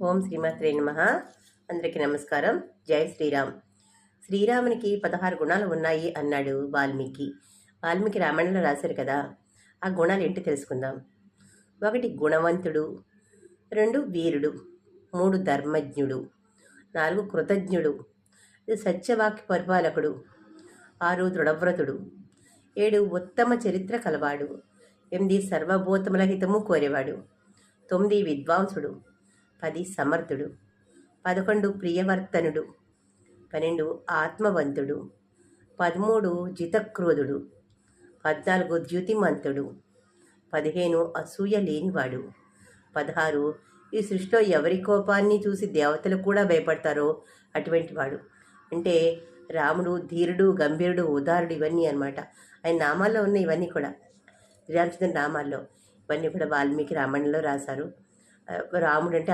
ఓం శ్రీమాత్రే నమ. అందరికీ నమస్కారం. జై శ్రీరామ్. శ్రీరామునికి పదహారు గుణాలు ఉన్నాయి అన్నాడు వాల్మీకి. వాల్మీకి రామాయణంలో రాశారు కదా ఆ గుణాలు ఏంటో తెలుసుకుందాం. ఒకటి గుణవంతుడు రెండు వీరుడు మూడు ధర్మజ్ఞుడు నాలుగు కృతజ్ఞుడు సత్యవాక్య పరిపాలకుడు ఆరు దృఢవ్రతుడు ఏడు ఉత్తమ చరిత్ర కలవాడు ఎనిమిది సర్వభూతముల హితము కోరేవాడు తొమ్మిది విద్వాంసుడు పది సమర్థుడు పదకొండు ప్రియవర్తనుడు పన్నెండు ఆత్మవంతుడు పదమూడు జితక్రోధుడు పద్నాలుగు ద్యుతిమంతుడు పదిహేను అసూయ లేనివాడు పదహారు ఈ సృష్టిలో ఎవరి కోపాన్ని చూసి దేవతలు కూడా భయపడతారో అటువంటి వాడు. అంటే రాముడు ధీరుడు గంభీరుడు ఉదారుడు ఇవన్నీ అనమాట ఆయన నామాల్లో ఉన్న ఇవన్నీ కూడా. శ్రీరామచంద్ర నామాల్లో. ఇవన్నీ కూడా వాల్మీకి రామాయణంలో రాశారు. రాముడు అంటే